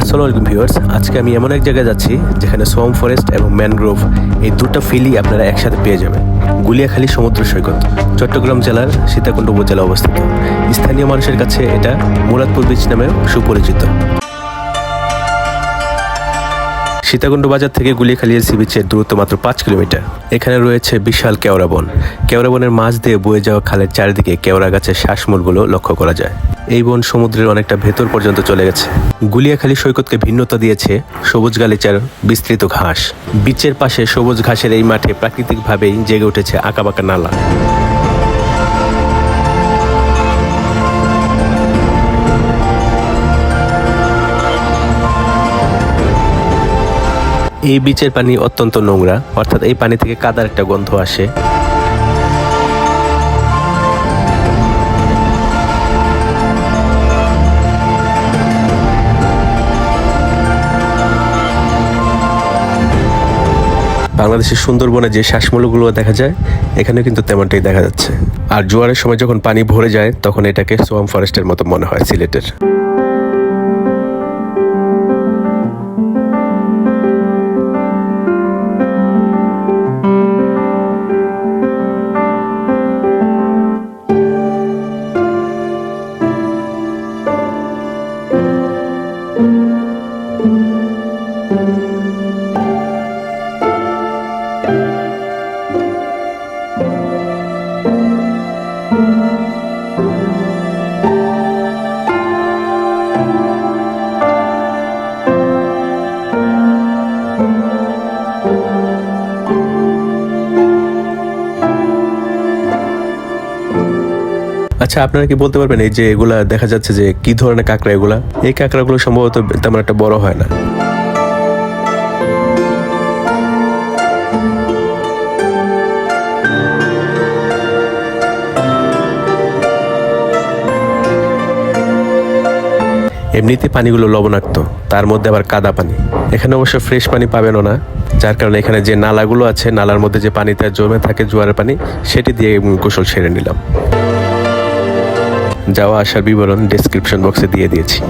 আসসালামু আলাইকুম ভিউয়ার্স, আজকে আমি এমন এক জায়গায় যাচ্ছি যেখানে সোম ফরেস্ট এবং ম্যানগ্রোভ এই দুটো ফিলি আপনারা একসাথে পেয়ে যাবেন। গুলিয়াখালী সমুদ্র সৈকত, চট্টগ্রাম জেলার সীতাকুণ্ড উপজেলা অবস্থিত। স্থানীয় মানুষের কাছে এটা মুরাদপুর বীচ নামে সুপরিচিত। সীতাকুণ্ড বাজার থেকে গুলিয়াখালী সি বিচের দূরত্ব মাত্র পাঁচ কিলোমিটার। এখানে রয়েছে বিশাল কেওড়া বন। কেওড়া বনের মাঝ দিয়ে বয়ে যাওয়া খালের চারিদিকে কেওড়া গাছের শ্বাসমূলগুলো লক্ষ্য করা যায়। এই বন সমুদ্রের অনেকটা ভেতর পর্যন্ত চলে গেছে। গুলিয়াখালী সৈকতকে ভিন্নতা দিয়েছে সবুজ গালিচার বিস্তৃত ঘাস। বিচের পাশে সবুজ ঘাসের এই মাঠে প্রাকৃতিকভাবেই জেগে উঠেছে আঁকাবাঁকা নালা। এই বিচের পানি অত্যন্ত নোংরা, অর্থাৎ এই পানি থেকে কাদার একটা গন্ধ আসে। বাংলাদেশের সুন্দরবনে যে শ্বাসমূলগুলো দেখা যায়, এখানেও কিন্তু তেমনটাই দেখা যাচ্ছে। আর জোয়ারের সময় যখন পানি ভরে যায়, তখন এটাকে সোয়াম ফরেস্টের মতো মনে হয়, সিলেটের। আচ্ছা আপনারা কি বলতে পারবেন এই যে এগুলা দেখা যাচ্ছে যে কি ধরনের কাঁকড়া এগুলা? এই কাঁকড়াগুলো সম্ভবত তেমন একটা বড় হয় না। এমনিতে পানিগুলো লবণাক্ত, তার মধ্যে আবার কাদা পানি। এখানে অবশ্য ফ্রেশ পানি পাবেনও না, যার কারণে এখানে যে নালাগুলো আছে, নালার মধ্যে যে পানিটা জমে থাকে জোয়ারের পানি, সেটি দিয়ে গোসল সেরে নিলাম। যাওয়া আসার বিবরণ ডেসক্রিপশন বক্সে দিয়ে দিয়েছি।